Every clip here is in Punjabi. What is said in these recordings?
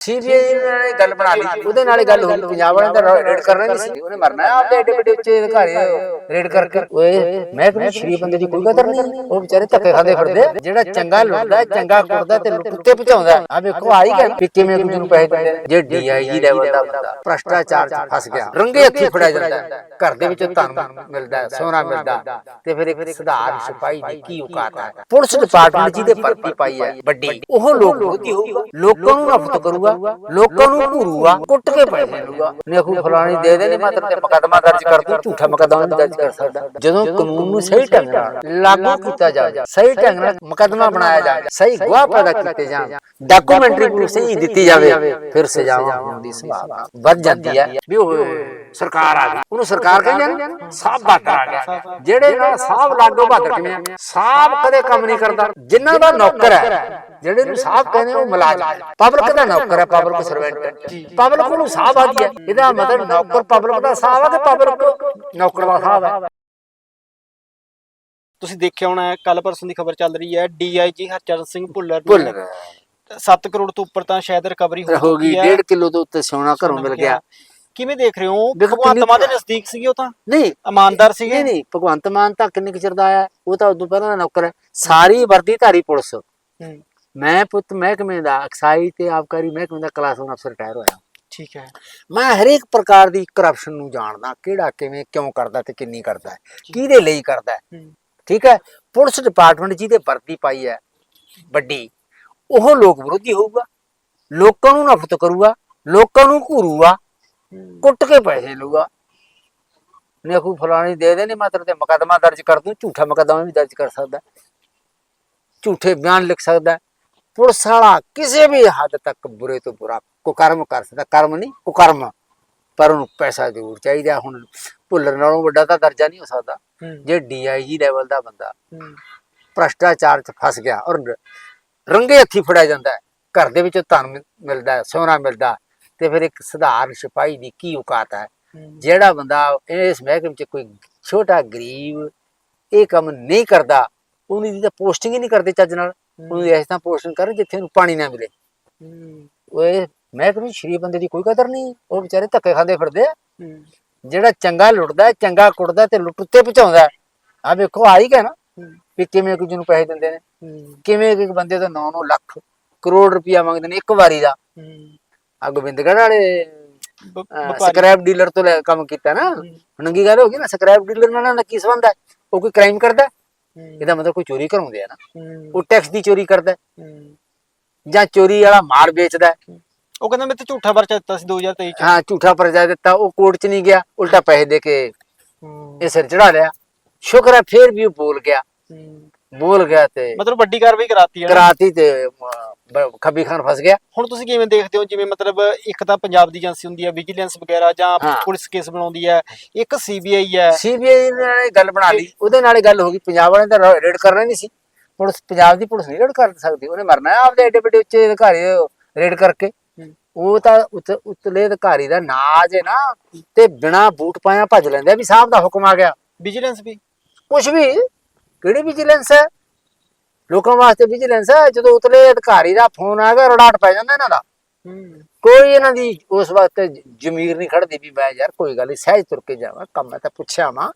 ਸੀਬੀਆਈ ਨੇ ਗੱਲ ਬਣਾ ਲਈ ਉਹਦੇ ਨਾਲ ਗੱਲ ਹੋਈ। ਪੰਜਾਬ ਵਾਲਿਆਂ ਦਾ ਰੇਡ ਕਰਨਾ ਨਹੀਂ ਸੀ। ਉਹਨੇ ਮਰਨਾ ਹੈ। ਆਪਦੇ ਐਡੇ ਵੱਡੇ ਉੱਚੇ ਅਧਿਕਾਰੀ ਰੇਡ ਕਰਕੇ। ਓਏ ਮੈਂ ਕਹਿੰਦਾ ਸ਼ਰੀਫ ਬੰਦੇ ਦੀ ਕੋਈ ਕਦਰ ਨਹੀਂ। ਉਹ ਵਿਚਾਰੇ ਧੱਕੇ ਖਾਂਦੇ ਫਿਰਦੇ ਜਿਹੜਾ ਚੰਗਾ ਲੁੱਟਦਾ ਚੰਗਾ ਕੁੱਟਦਾ ਤੇ ਲੁੱਟੇ ਪਹੁੰਚਾਉਂਦਾ ਆ ਵੇਖੋ ਆਈ ਗਿਆ ਕਿ ਕਿਵੇਂ ਕੁਝ ਨੂੰ ਪੈਸੇ ਦਿੰਦੇ ਨੇ। ਜੇ ਡੀਆਈਜੀ ਲੈਵਲ ਦਾ ਬੰਦਾ ਭ੍ਰਸ਼ਟਾਚਾਰ ਚ ਫਸ ਗਿਆ ਰੰਗੇ ਹੱਥੀ ਫੜਿਆ ਜਾਂਦਾ। ਘਰ ਦੇ ਵਿੱਚ ਧਨ ਮਿਲਦਾ ਸੋਨਾ ਮਿਲਦਾ ਤੇ ਫਿਰ ਇੱਕ ਸੁਧਾਰ ਸਿਪਾਹੀ ਦੀ ਕੀ ਔਕਾਤ ਹੈ? ਪੁਲਿਸ ਡਿਪਾਰਟਮੈਂਟ ਜਿਹਦੇ ਭਰਤੀ ਪਾਈ ਹੈ ਵੱਡੀ। ਉਹ ਲੋਕ ਹੋਊਗਾ। ਲੋਕਾਂ ਨੂੰ ਨਫ਼ਰਤ ਕਰੂਗਾ। ਲੋਕਾਂ ਨੂੰ ਘੂਰੂਗਾ, ਕੁੱਟ ਕੇ ਪੈਸੇ ਲਊਗਾ ਨੇਖੂ ਫਲਾਣੀ ਦੇ ਦੇ ਨਹੀਂ ਮਾਤਰ ਤੇ ਮੁਕੱਦਮਾ ਦਰਜ ਕਰ ਦੂੰ, ਝੂਠਾ ਮੁਕੱਦਮਾ ਨਹੀਂ ਦਰਜ ਕਰ ਸਕਦਾ। ਜਦੋਂ ਕਾਨੂੰਨ ਨੂੰ ਸਹੀ ਢੰਗ ਨਾਲ ਲਾਗੂ ਕੀਤਾ ਜਾਵੇ, ਸਹੀ ਢੰਗ ਨਾਲ ਮੁਕੱਦਮਾ ਬਣਾਇਆ ਜਾਵੇ, ਸਹੀ ਗਵਾਹ ਪੈਦਾ ਕੀਤੇ ਜਾਣ ਡਾਕੂਮੈਂਟਰੀ ਪ੍ਰੂਫ ਸਹੀ ਦਿੱਤੀ ਜਾਵੇ, ਫਿਰ ਸਜ਼ਾਵਾਂ ਹੋਣ ਦੀ ਸੰਭਾਵਨਾ ਵੱਧ ਜਾਂਦੀ ਹੈ। ਵੀ ਉਹ ਸਰਕਾਰ ਆ ਗਈ, ਉਹਨੂੰ ਸਰਕਾਰ ਕਹਿੰਦੇ ਨੇ ਸਾਹਬ ਬਾਦਰ ਆ ਗਿਆ। ਜਿਹੜੇ ਨਾਲ ਸਾਹਬ ਲਾਡੋ ਬਾਦਰ ਕਿਵੇਂ ਸਾਹਬ ਕਦੇ ਕੰਮ ਨਹੀਂ ਕਰਦਾ। ਜਿਨ੍ਹਾਂ ਦਾ ਨੌਕਰ ਹੈ ਜਿਹੜੇ ਨੂੰ ਸਾਹਬ ਕਹਿੰਦੇ ਉਹ ਮੁਲਾਜ਼ਮ ਪਬਲਿਕ ਦਾ ਨੌਕਰ ਹੈ ਪਬਲਿਕ ਸਰਵੈਂਟ ਹੈ। ਪਬਲਿਕ ਨੂੰ ਸਾਹਬ ਆਦੀ ਹੈ। ਇਹਦਾ ਮਤਲਬ ਨੌਕਰ ਪਬਲਿਕ ਦਾ ਸਾਹਬ ਹੈ ਤੇ ਪਬਲਿਕ ਨੌਕਰ ਦਾ ਸਾਹਬ ਹੈ। ਤੁਸੀਂ ਦੇਖਿਆ ਹੋਣਾ ਕੱਲ ਪਰਸੋਂ ਦੀ ਖਬਰ ਚੱਲ ਰਹੀ ਹੈ ਡੀਆਈਜੀ ਹਰਚਰਨ ਸਿੰਘ ਭੁੱਲਰ ਭੁੱਲ ਨੂੰ 7 ਕਰੋੜ ਤੋਂ ਉੱਪਰ ਤਾਂ ਸ਼ਾਇਦ ਰਿਕਵਰੀ ਹੋ ਗਈ ਹੈ। 1.5 ਕਿਲੋ ਤੋਂ ਉੱਤੇ ਸੋਨਾ ਘਰੋਂ ਮਿਲ ਗਿਆ। ਕਿਵੇਂ ਦੇਖ ਰਹੇ ਹੋ? ਭਗਵੰਤ ਮਾਨ ਦੇ ਨਜ਼ਦੀਕ ਸੀਗੇ ਉਹ ਤਾਂ? ਨਹੀਂ। ਇਮਾਨਦਾਰ ਸੀਗੇ? ਨਹੀਂ ਨਹੀਂ ਭਗਵੰਤ ਮਾਨ ਤਾਂ ਕਿੰਨੇ ਚਿਰ ਦਾ ਆਇਆ ਉਹ ਤਾਂ ਉਦੋਂ ਪਹਿਲਾਂ ਦਾ ਨੌਕਰ ਹੈ। ਸਾਰੀ ਵਰਦੀ ਧਾਰੀ ਪੁਲਿਸ। ਹੂੰ, ਮੈਂ ਪੁੱਤ ਮਹਿਕਮੇ ਦਾ ਅਕਸਾਈ ਤੇ ਆਬਕਾਰੀ ਮਹਿਕਮੇ ਦਾ ਕਲਾਸ 1 ਅਫਸਰ ਰਿਟਾਇਰ ਹੋਇਆ। ਠੀਕ ਹੈ। ਮੈਂ ਹਰੇਕ ਪ੍ਰਕਾਰ ਦੀ ਕਰਪਸ਼ਨ ਨੂੰ ਜਾਣਦਾ ਕਿਹੜਾ ਕਿਵੇਂ ਕਿਉਂ ਕਰਦਾ ਤੇ ਕਿੰਨੀ ਕਰਦਾ ਹੈ। ਕਿਹਦੇ ਲਈ ਕਰਦਾ। ਹੈ। ਠੀਕ ਹੈ? ਪੁਲਿਸ ਡਿਪਾਰਟਮੈਂਟ ਜਿਹਦੇ ਵਰਦੀ ਪਾਈ ਹੈ ਵੱਡੀ ਉਹ ਲੋਕ ਵਿਰੋਧੀ ਹੋਊਗਾ ਲੋਕਾਂ ਨੂੰ ਨਫ਼ਰਤ ਕਰੂਗਾ ਲੋਕਾਂ ਨੂੰ ਘੂਰੂਗਾ ਕੁੱਟ ਕੇ ਪੈਸੇ ਲਊਗਾ। ਨੇਖੂ ਫਲਾਣੀ ਦੇ ਦੇ ਨਹੀਂ ਮਾਤਰ ਤੇ ਮੁਕੱਦਮਾ ਦਰਜ ਕਰ ਦੂੰ ਝੂਠਾ ਮੁਕੱਦਮਾ ਵੀ ਦਰਜ ਕਰ ਸਕਦਾ। ਝੂਠੇ ਬਿਆਨ ਲਿਖ ਸਕਦਾ। ਪੁਲਿਸ ਵਾਲਾ ਕਿਸੇ ਵੀ ਹੱਦ ਤੱਕ ਬੁਰੇ ਤੋਂ ਬੁਰਾ ਕੁਕਰਮ ਕਰ ਸਕਦਾ ਕਰਮ ਨਹੀਂ ਕੁਕਰਮ ਪਰ ਉਹਨੂੰ ਪੈਸਾ ਜ਼ਰੂਰ ਚਾਹੀਦਾ ਹੁਣ ਭੁੱਲਰ ਨਾਲੋਂ ਵੱਡਾ ਤਾਂ ਦਰਜਾ ਨਹੀਂ ਹੋ ਸਕਦਾ। ਜੇ ਡੀਆਈਜੀ ਲੈਵਲ ਦਾ ਬੰਦਾ ਭ੍ਰਸ਼ਟਾਚਾਰ 'ਚ ਫਸ ਗਿਆ ਔਰ ਰੰਗੇ ਹੱਥੀ ਫੜਿਆ ਜਾਂਦਾ ਹੈ ਘਰ ਦੇ ਵਿੱਚ ਧਨ ਮਿਲਦਾ ਹੈ ਸੋਨਾ ਮਿਲਦਾ ਤੇ ਫਿਰ ਇੱਕ ਸਧਾਰਨ ਸਿਪਾਹੀ ਦੀ ਕੀ ਔਕਾਤ ਹੈ? ਜਿਹੜਾ ਬੰਦਾ ਇਸ ਮਹਿਕਮੇ 'ਚ ਕੋਈ ਛੋਟਾ ਗਰੀਬ ਇਹ ਕੰਮ ਨਹੀਂ ਕਰਦਾ ਉਹਦੀ ਦੀ ਤਾਂ ਪੋਸਟਿੰਗ ਹੀ ਨਹੀਂ ਕਰਦੇ ਚੱਜ ਨਾਲ। ਉਹਨੂੰ ਇਸ ਤਰ੍ਹਾਂ ਪੋਸਟਿੰਗ ਕਰਨ ਜਿੱਥੇ ਉਹਨੂੰ ਪਾਣੀ ਨਾ ਮਿਲੇ। ਓਏ ਮਹਿਕਮੇ 'ਚ ਸ਼ਰੀਫ ਬੰਦੇ ਦੀ ਕੋਈ ਕਦਰ ਨਹੀਂ। ਉਹ ਵਿਚਾਰੇ ਧੱਕੇ ਖਾਂਦੇ ਫਿਰਦੇ ਆ। ਜਿਹੜਾ ਚੰਗਾ ਲੁੱਟਦਾ ਚੰਗਾ ਕੁੱਟਦਾ ਤੇ ਲੁੱਟ ਉੱਤੇ ਪਹੁੰਚਾਉਂਦਾ ਆ ਵੇਖੋ ਆ ਹੀ ਗਿਆ ਨਾ ਵੀ ਕਿਵੇਂ ਕੁਝ ਨੂੰ ਪੈਸੇ ਦਿੰਦੇ ਨੇ। ਕਿਵੇਂ ਇੱਕ ਬੰਦੇ ਤੋਂ 9-9 ਲੱਖ ਕਰੋੜ ਰੁਪਇਆ ਮੰਗਦੇ ਨੇ ਇੱਕ ਵਾਰੀ ਦਾ। ਆ ਗੋਬਿੰਦਗੜ੍ਹ ਵਾਲੇ ਸਕ੍ਰੈਪ ਡੀਲਰ ਤੋਂ ਕੰਮ ਕੀਤਾ ਨਾ। ਨੰਗੀ ਗੱਲ ਹੋ ਗਈ ਨਾ? ਸਕ੍ਰੈਪ ਡੀਲਰ ਨਾਲ ਨਾ ਕੀ ਸੰਬੰਧ ਹੈ? ਉਹ ਕੋਈ ਕ੍ਰਾਈਮ ਕਰਦਾ ਇਹਦਾ ਮਤਲਬ ਕੋਈ ਚੋਰੀ ਕਰਾਉਂਦੇ ਆ ਨਾ ਉਹ ਟੈਕਸ ਦੀ ਚੋਰੀ ਕਰਦਾ। ਜਾਂ ਚੋਰੀ ਵਾਲਾ ਮਾਲ ਵੇਚਦਾ। ਉਹ ਕਹਿੰਦਾ ਮੈਂ ਤੇ ਝੂਠਾ ਪਰਚਾ ਦਿੱਤਾ ਸੀ 2023 ਚ ਹਾਂ ਝੂਠਾ ਪਰਚਾ ਦਿੱਤਾ ਉਹ ਕੋਰਟ 'ਚ ਨਹੀਂ ਗਿਆ ਉਲਟਾ ਪੈਸੇ ਦੇ ਕੇ ਇਹ ਸਿਰ ਚੜਾ ਲਿਆ ਸ਼ੁਕਰ ਹੈ ਫੇਰ ਵੀ ਉਹ ਬੋਲ ਗਿਆ। ਬੋਲ ਗਿਆ ਤੇ ਮਤਲਬ ਵੱਡੀ ਕਾਰਵਾਈ ਕਰਾਤੀ ਹੈ। ਕਰਾਤੀ ਤੇ ਬ- ਖੱਬੀ ਖਾਨ ਫਸ ਗਿਆ। ਹੁਣ ਤੁਸੀਂ ਕਿਵੇਂ ਦੇਖਦੇ ਹੋ? ਜਿਵੇਂ ਮਤਲਬ ਇੱਕ ਤਾਂ ਪੰਜਾਬ ਦੀ ਏਜੰਸੀ ਹੁੰਦੀ ਹੈ ਵਿਜੀਲੈਂਸ ਵਗੈਰਾ ਜਾਂ ਹਾਂ। ਪੁਲਿਸ ਕੇਸ ਬਣਾਉਂਦੀ ਹੈ ਇੱਕ ਸੀਬੀਆਈ ਹੈ। ਸੀਬੀਆਈ ਨੇ ਗੱਲ ਬਣਾ ਲਈ। ਉਹਦੇ ਨਾਲ ਹੀ ਗੱਲ ਹੋ ਗਈ ਪੰਜਾਬ ਵਾਲਿਆਂ ਦਾ ਰੇਡ ਕਰਨਾ ਨਹੀਂ ਸੀ। ਪੁਲਿਸ ਪੰਜਾਬ ਦੀ ਪੁਲਿਸ ਨਹੀਂ ਰੇਡ ਕਰ ਸਕਦੀ। ਉਹਨੇ ਮਰਨਾ ਹੈ ਆਪਦੇ ਏਡੇ ਵੱਡੇ ਉੱਚੇ ਅਧਿਕਾਰੀ ਰੇਡ ਕਰਕੇ। ਹੂੰ। ਉਹ ਤਾਂ ਉੱਤੇ ਉਤਲੇ ਅਧਿਕਾਰੀ ਦਾ ਨਾਜ ਹੈ ਨਾ। ਤੇ ਬਿਨਾ ਬੂਟ ਪਾਇਆ ਭੱਜ ਲੈਂਦੇ ਆ ਵੀ ਸਾਹਿਬ ਦਾ ਹੁਕਮ ਆ ਗਿਆ। ਵਿਜੀਲੈਂਸ ਵੀ। ਕੁਛ ਵੀ। ਕਿਹੜੀ ਵਿਜੀਲੈਂਸ ਹੈ? ਲੋਕਾਂ ਵਾਸਤੇ ਵਿਜੀਲੈਂਸ ਹੈ ਜਦੋਂ ਉਤਲੇ ਅਧਿਕਾਰੀ ਦਾ ਫੋਨ ਆ ਗਿਆ ਰੜਾਟ ਪੈ ਜਾਂਦਾ ਇਹਨਾਂ ਦਾ ਕੋਈ ਇਹਨਾਂ ਦੀ ਉਸ ਵਕਤ ਜ਼ਮੀਰ ਨਹੀਂ ਖੜਦੀ ਵੀ ਮੈਂ ਯਾਰ ਕੋਈ ਗੱਲ ਨਹੀਂ ਸਹਿਜ ਤੁਰ ਕੇ ਜਾਵਾਂ ਕੰਮ ਹੈ ਤਾਂ ਪੁੱਛਿਆ ਵਾਂ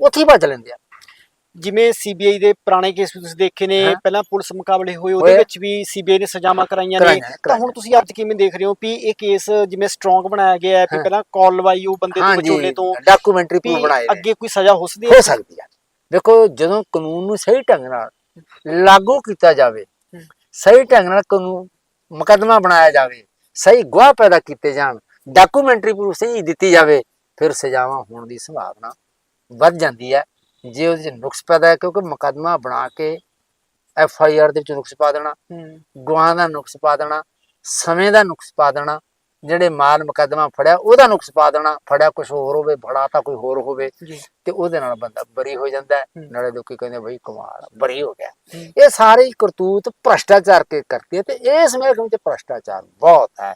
ਉੱਥੇ ਹੀ ਭੱਜ ਲੈਂਦੇ ਆ ਜਿਵੇਂ ਸੀਬੀਆਈ ਦੇ ਪੁਰਾਣੇ ਕੇਸ ਵੀ ਤੁਸੀਂ ਦੇਖੇ ਨੇ। ਪਹਿਲਾਂ ਪੁਲਿਸ ਮੁਕਾਬਲੇ ਹੋਏ ਉਹਦੇ। ਵਿੱਚ ਵੀ ਸੀਬੀਆਈ ਨੇ ਸਜ਼ਾਵਾਂ ਕਰਾਈਆਂ ਨੇ ਤਾਂ। ਹੁਣ ਤੁਸੀਂ ਅੱਜ ਕਿਵੇਂ ਦੇਖ ਰਹੇ ਹੋ ਵੀ ਇਹ ਕੇਸ ਜਿਵੇਂ ਸਟਰੋਂਗ ਬਣਾਇਆ ਗਿਆ ਹੈ ਵੀ। ਪਹਿਲਾਂ ਕਾਲ ਲਵਾਈ ਉਹ ਬੰਦੇ ਤੋਂ ਵਿਚੋਲੇ ਤੋਂ ਡਾਕੂਮੈਂਟਰੀ ਪ੍ਰੂਫ ਬਣਾਏ। ਅੱਗੇ ਕੋਈ ਸਜ਼ਾ ਹੋ ਸਕਦੀ ਹੋ ਹੈ ਸਕਦੀ ਹੈ ਦੇਖੋ ਜਦੋਂ ਕਾਨੂੰਨ ਨੂੰ ਸਹੀ ਢੰਗ ਨਾਲ ਲਾਗੂ ਕੀਤਾ ਜਾਵੇ। ਸਹੀ ਢੰਗ ਨਾਲ ਕਾਨੂੰਨ ਮੁਕੱਦਮਾ ਬਣਾਇਆ ਜਾਵੇ ਸਹੀ ਗਵਾਹ ਪੈਦਾ ਕੀਤੇ ਜਾਣ ਡਾਕੂਮੈਂਟਰੀ ਪ੍ਰੂਫ ਸਹੀ ਦਿੱਤੀ ਜਾਵੇ ਫਿਰ ਸਜ਼ਾਵਾਂ ਹੋਣ ਦੀ ਸੰਭਾਵਨਾ ਵੱਧ ਜਾਂਦੀ ਹੈ ਜੇ ਉਹਦੇ ਚ ਨੁਕਸ ਪੈਦਾ ਹੈ ਕਿਉਂਕਿ ਮੁਕੱਦਮਾ ਬਣਾ ਕੇ ਐਫ ਆਈ ਆਰ ਦੇ ਵਿੱਚ ਨੁਕਸ ਪਾ ਦੇਣਾ ਗਵਾਹਾਂ ਦਾ ਨੁਕਸ ਪਾ ਦੇਣਾ ਸਮੇਂ ਦਾ ਨੁਕਸ ਪਾ ਦੇਣਾ ਜਿਹੜੇ ਮਾਲ ਮੁਕੱਦਮਾ ਫੜਿਆ ਉਹਦਾ ਨੁਕਸ ਪਾ ਦੇਣਾ ਫੜਿਆ ਕੁਝ ਹੋਰ ਹੋਵੇ ਫੜਾ ਤਾਂ ਕੋਈ ਹੋਰ ਹੋਵੇ ਤੇ ਉਹਦੇ ਨਾਲ ਬੰਦਾ ਬਰੀ ਹੋ ਜਾਂਦਾ। ਨਾਲੇ ਲੋਕੀ ਕਹਿੰਦੇ ਬਈ ਕਮਾਲ ਬਰੀ ਹੋ ਗਿਆ। ਇਹ ਸਾਰੇ ਕਰਤੂਤ ਭ੍ਰਸ਼ਟਾਚਾਰ ਕੇ ਕਰਤੀ ਤੇ ਇਸ ਮਹਿਕਮੇ 'ਚ ਭ੍ਰਸ਼ਟਾਚਾਰ ਬਹੁਤ ਹੈ।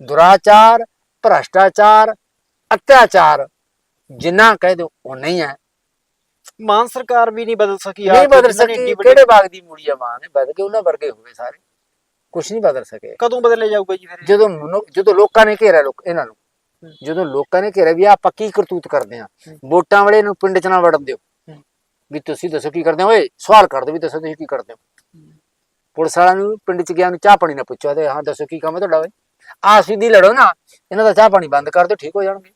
ਦੁਰਾਚਾਰ ਭ੍ਰਸ਼ਟਾਚਾਰ ਅਤਿਆਚਾਰ ਜਿੰਨਾ ਕਹਿ ਦਿਓ ਉਹ ਨਹੀਂ ਹੈ। ਮਾਨ ਸਰਕਾਰ ਵੀ ਨਹੀਂ ਬਦਲ ਸਕੀ ਨਹੀਂ ਬਦਲ ਸਕੀ ਕਿਹੜੇ ਬਾਗ ਦੀ ਮੂੜੀ ਆ ਮਾਂ ਨੇ? ਬਦਲ ਕੇ ਉਹਨਾਂ ਵਰਗੇ ਹੋਵੇ ਸਾਰੇ। ਕੁਝ ਨਹੀਂ ਬਦਲ ਸਕੇ। ਕਦੋਂ ਬਦਲਿਆ ਜਾਊਗਾ ਜੀ ਫਿਰ? ਜਦੋਂ ਜਦੋਂ ਲੋਕਾਂ ਨੇ ਘੇਰਿਆ ਲੋਕ ਇਹਨਾਂ ਨੂੰ। ਜਦੋਂ ਲੋਕਾਂ ਨੇ ਘੇਰਿਆ ਵੀ ਆਪਾਂ ਕੀ ਕਰਤੂਤ ਕਰਦੇ ਆ ਵੋਟਾਂ ਵਾਲੇ ਨੂੰ ਪਿੰਡ ਚ ਨਾ ਵੜਨ ਦਿਓ। ਹੂੰ। ਵੀ ਤੁਸੀਂ ਦੱਸੋ ਕੀ ਕਰਦੇ ਹੋ? ਓਏ ਸਵਾਲ ਕਰ ਦਿਓ ਵੀ ਦੱਸੋ ਤੁਸੀਂ ਕੀ ਕਰਦੇ ਹੋ? ਪੁਲਿਸ ਵਾਲਿਆਂ ਨੂੰ ਪਿੰਡ ਚ ਗਿਆ ਨੂੰ ਚਾਹ ਪਾਣੀ ਨਾ ਪੁੱਛੋ ਤੇ ਹਾਂ ਦੱਸੋ ਕੀ ਕੰਮ ਹੈ ਤੁਹਾਡਾ ਓਏ? ਆ ਸਿੱਧੀ ਲੜੋ ਨਾ ਇਹਨਾਂ ਦਾ ਚਾਹ ਪਾਣੀ ਬੰਦ ਕਰ ਦਿਓ ਠੀਕ ਹੋ ਜਾਣਗੇ।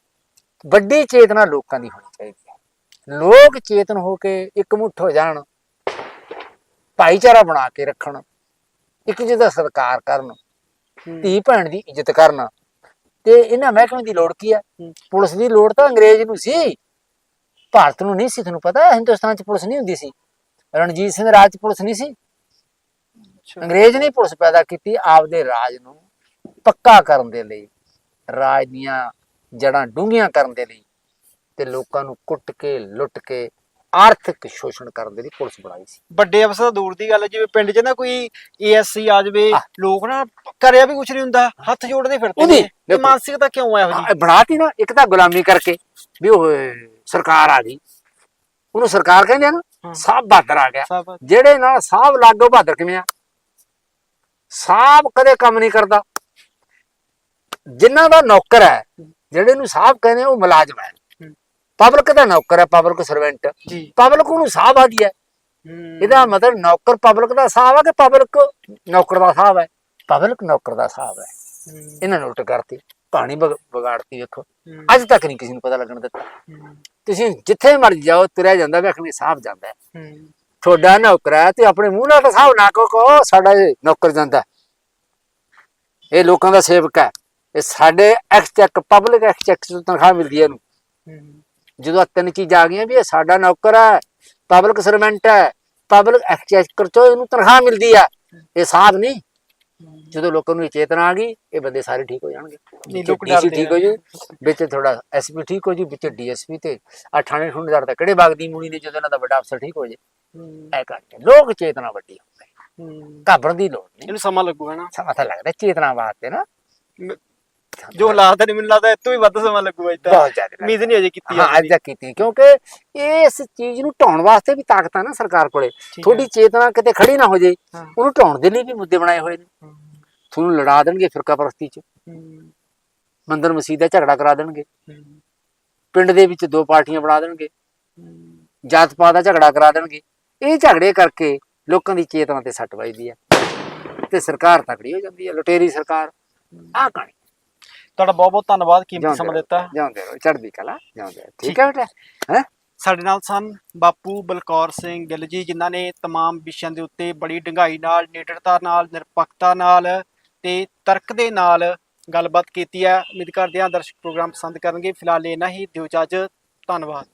ਵੱਡੀ ਚੇਤਨਾ ਲੋਕਾਂ ਦੀ ਹੋਣੀ ਚਾਹੀਦੀ ਹੈ। ਲੋਕ ਚੇਤਨ ਹੋ ਕੇ ਇਕਮੁੱਠ ਹੋ ਜਾਣ ਭਾਈਚਾਰਾ ਬਣਾ ਕੇ ਰੱਖਣ। ਇੱਕ ਜਿਹਦਾ ਦਾ ਸਤਿਕਾਰ ਕਰਨ। ਧੀ ਭੈਣ ਦੀ ਇੱਜ਼ਤ ਕਰਨਾ ਤੇ ਇਹਨਾਂ ਮਹਿਕਮੇ ਦੀ ਲੋੜ ਕੀ ਹੂੰ। ਪੁਲਿਸ ਦੀ ਲੋੜ ਤਾਂ ਅੰਗਰੇਜ਼ ਨੂੰ ਸੀ ਭਾਰਤ ਨੂੰ ਨਹੀਂ ਸੀ ਤੁਹਾਨੂੰ ਪਤਾ ਹਿੰਦੁਸਤਾਨ 'ਚ ਪੁਲਿਸ ਨਹੀਂ ਹੁੰਦੀ ਸੀ ਰਣਜੀਤ ਸਿੰਘ ਰਾਜ 'ਚ ਪੁਲਿਸ ਨਹੀਂ ਸੀ। ਅੰਗਰੇਜ਼ ਨੇ ਪੁਲਿਸ ਪੈਦਾ ਕੀਤੀ ਆਪਦੇ ਰਾਜ ਨੂੰ ਪੱਕਾ ਕਰਨ ਦੇ ਲਈ ਰਾਜ ਦੀਆਂ ਜੜਾਂ ਡੂੰਘੀਆਂ ਕਰਨ ਦੇ ਲਈ ਤੇ ਲੋਕਾਂ ਨੂੰ ਕੁੱਟ ਕੇ ਲੁੱਟ ਕੇ ਆਰਥਿਕ ਸ਼ੋਸ਼ਣ ਕਰਨ ਦੇ ਲਈ ਪੁਲਿਸ ਬਣਾਈ ਸੀ ਵੱਡੇ ਅਫਸਰ ਤਾਂ ਦੂਰ ਦੀ ਗੱਲ ਹੈ, ਜਿਵੇਂ ਪਿੰਡ 'ਚ ਨਾ ਕੋਈ ਏਐਸਸੀ ਆ ਜਾਵੇ। ਲੋਕ ਨਾ ਕਰਿਆ ਵੀ ਕੁਝ ਨਹੀਂ ਹੁੰਦਾ ਹੱਥ ਜੋੜਦੇ ਫਿਰਦੇ ਨੇ। ਮਾਨਸਿਕਤਾ ਕਿਉਂ ਇਹੋ ਜੀ ਬਣਾਤੀ ਨਾ ਇੱਕ ਤਾਂ ਗੁਲਾਮੀ ਕਰਕੇ ਵੀ ਉਹ ਸਰਕਾਰ ਆ ਗਈ ਉਹਨੂੰ ਸਰਕਾਰ ਕਹਿੰਦੇ ਆ ਨਾ ਹਾਂ। ਸਾਹਬ ਬਹਾਦਰ ਆ ਗਿਆ ਜਿਹੜੇ ਨਾਲ ਸਾਹਬ ਲਾਗੋ ਬਹਾਦਰ ਕਿਵੇਂ ਆ ਸਾਹਬ ਕਦੇ ਕੰਮ ਨਹੀਂ ਕਰਦਾ ਜਿਨ੍ਹਾਂ ਦਾ ਨੌਕਰ ਹੈ ਜਿਹੜੇ ਨੂੰ ਸਾਹਬ ਕਹਿੰਦੇ ਉਹ ਮੁਲਾਜ਼ਮ ਹੂੰ। ਪਬਲਿਕ ਦਾ ਨੌਕਰ ਹੈ ਪਬਲਿਕ ਸਰਵੈਂਟ ਜੀ ਪਬਲਿਕ ਉਹਨੂੰ ਸਾਹਬ ਆਦੀ ਹੈ। ਇਹਦਾ ਮਤਲਬ ਨੌਕਰ ਪਬਲਿਕ ਦਾ ਸਾਹਬ ਆ ਕਿ ਪਬਲਿਕ ਨੌਕਰ ਦਾ ਸਾਹਬ ਹੈ ਪਬਲਿਕ ਨੌਕਰ ਦਾ ਸਾਹਬ ਹੈ। ਇਹਨਾਂ ਨੋਟ ਕਰਤੀ ਕਹਾਣੀ ਵਿਗ- ਵਿਗਾੜਤੀ ਵੇਖੋ। ਅੱਜ ਤੱਕ ਨਹੀਂ ਕਿਸੇ ਨੂੰ ਪਤਾ ਲੱਗਣ ਦਿੱਤਾ। ਤੁਸੀਂ ਜਿੱਥੇ ਮਰਜ਼ੀ ਜਾਓ ਤੁਰਿਆ ਜਾਂਦਾ ਵੇਖਣੀ ਸਾਹਬ ਜਾਂਦਾ। ਤੁਹਾਡਾ ਨੌਕਰ ਹੈ ਤੇ ਆਪਣੇ ਮੂੰਹ ਨਾਲ ਤਾਂ ਸਾਹਬ ਨਾ ਕਹੋ ਕਹੋ ਸਾਡਾ ਇਹ ਨੌਕਰ ਜਾਂਦਾ ਇਹ ਲੋਕਾਂ ਦਾ ਸੇਵਕ ਹੈ ਇਹ ਸਾਡੇ ਐਕਸਚੈਕ ਪਬਲਿਕ ਐਕਸਚੈਕ ਤੋਂ ਤਨਖਾਹ ਮਿਲਦੀ ਹੈ ਇਹਨੂੰ। ਜਦੋਂ ਤਿੰਨ ਚੀਜ਼ਾਂ ਆ ਗਈਆਂ ਵੀ ਇਹ ਸਾਡਾ ਨੌਕਰ ਹੈ ਪਬਲਿਕ ਸਰਵੈਂਟ ਹੈ ਪਬਲਿਕ ਐਕਸਚੈਕਰ ਚੋਂ ਇਹਨੂੰ ਤਨਖਾਹ ਮਿਲਦੀ ਹੈ ਇਹ ਸਾਹਬ ਨਹੀਂ। ਜਦੋਂ ਲੋਕਾਂ ਨੂੰ ਚੇਤਨਾ ਆ ਗਈ ਇਹ ਬੰਦੇ ਸਾਰੇ ਠੀਕ ਹੋ ਜਾਣਗੇ। ਨਹੀਂ, ਲੋਕ ਡੀਸੀ ਠੀਕ ਹੋ ਜੂ ਵਿੱਚ ਥੋੜਾ ਐਸਪੀ ਠੀਕ ਹੋ ਜੂ ਵਿੱਚ ਡੀਐਸਪੀ ਤੇ ਆ ਥਾਣੇ ਠੁੰਡਦਾਰ ਤਾਂ ਕਿਹੜੇ ਬਾਗ ਦੀ ਮੂਣੀ ਨੇ ਜਦੋਂ ਇਹਨਾਂ ਦਾ ਵੱਡਾ ਅਫਸਰ ਠੀਕ ਹੋ ਜੇ। ਐ ਕਰਕੇ ਲੋਕ ਚੇਤਨਾ ਵੱਡੀ ਹੁੰਦੀ। ਹੂੰ। ਘਾਬਰਨ ਦੀ ਲੋੜ ਨਹੀਂ। ਇਹਨੂੰ ਸਮਾਂ ਲੱਗੂਗਾ ਨਾ? ਸਮਾਂ ਤਾਂ ਲੱਗਦਾ ਚੇਤਨਾ ਵਾਸਤੇ ਨਾ। ਜੋ ਹਾਲਾਤ ਨੇ ਮੈਨੂੰ ਲੱਗਦਾ ਇਹ ਤੋਂ ਵੀ ਵੱਧ ਸਮਾਂ ਲੱਗੂਗਾ ਇਦਾਂ। ਬਹੁਤ ਜ਼ਿਆਦਾ। ਉਮੀਦ ਨਹੀਂ ਅਜੇ ਕੀਤੀ ਹਾਂ ਅੱਜ ਕੀਤੀ ਕਿਉਂਕਿ ਇਸ ਚੀਜ਼ ਨੂੰ ਢਾਉਣ ਵਾਸਤੇ ਵੀ ਤਾਕਤ ਆ ਨਾ ਸਰਕਾਰ ਕੋਲੇ। ਥੋੜੀ ਚੇਤਨਾ ਕਿਤੇ ਖੜੀ ਨਾ ਹੋ ਜੇ। ਉਹਨੂੰ ਢਾਉਣ ਦੇ ਲਈ ਵੀ ਮੁੱਦੇ ਬਣਾਏ ਹੋਏ ਨੇ। ਤੁਹਾਨੂੰ ਲੜਾ ਦੇਣਗੇ ਫਿਰਕਾ ਪ੍ਰਸਤੀ ਚ। ਮੰਦਰ ਮਸਜਿਦ ਦਾ ਝਗੜਾ ਕਰਾ ਦੇਣਗੇ। ਪਿੰਡ ਦੇ ਵਿੱਚ ਦੋ ਪਾਰਟੀਆਂ ਬਣਾ ਦੇਣਗੇ। ਜਾਤ ਪਾਤ ਦਾ ਝਗੜਾ ਕਰਾ ਦੇਣਗੇ। ਇਹ ਝਗੜੇ ਕਰਕੇ ਲੋਕਾਂ ਦੀ ਚੇਤਨਾ ਤੇ ਸੱਟ ਵੱਜਦੀ ਹੈ ਤੇ ਸਰਕਾਰ ਤਕੜੀ ਹੋ ਜਾਂਦੀ ਹੈ ਲੁਟੇਰੀ ਸਰਕਾਰ। ਆਹ ਕਹਾਣੀ। ਤੁਹਾਡਾ ਬਹੁਤ ਬਹੁਤ ਧੰਨਵਾਦ ਕੀਮਤੀ ਜਿਉਂਦੇ ਸਮਾਂ ਰਹੋ, ਦਿੱਤਾ ਜਿਉਂਦੇ ਰਹੋ ਚੜ੍ਹਦੀ ਕਲਾ ਜਿਉਂਦੇ ਰਹੋ। ਠੀਕ ਹੈ ਬੇਟਾ ਹੈ ਸਾਡੇ ਨਾਲ ਸਨ ਬਾਪੂ ਬਲਕੌਰ ਸਿੰਘ ਗਿੱਲ ਜੀ ਜਿਨ੍ਹਾਂ ਨੇ तमाम ਵਿਸ਼ਿਆਂ ਦੇ ਉੱਤੇ ਬੜੀ ਡੂੰਘਾਈ ਨਾਲ ਨੇੜਤਾ ਨਾਲ ਨਿਰਪੱਖਤਾ ਨਾਲ ਤੇ ਤਰਕ ਦੇ ਨਾਲ ਗੱਲਬਾਤ ਕੀਤੀ ਹੈ ਉਮੀਦ ਕਰਦੇ ਹਾਂ ਦਰਸ਼ਕ ਪ੍ਰੋਗਰਾਮ ਪਸੰਦ ਕਰਨਗੇ ਫਿਲਹਾਲ ਇਹਨਾਂ ਹੀ ਦਿਓ ਇਜਾਜ਼ਤ ਧੰਨਵਾਦ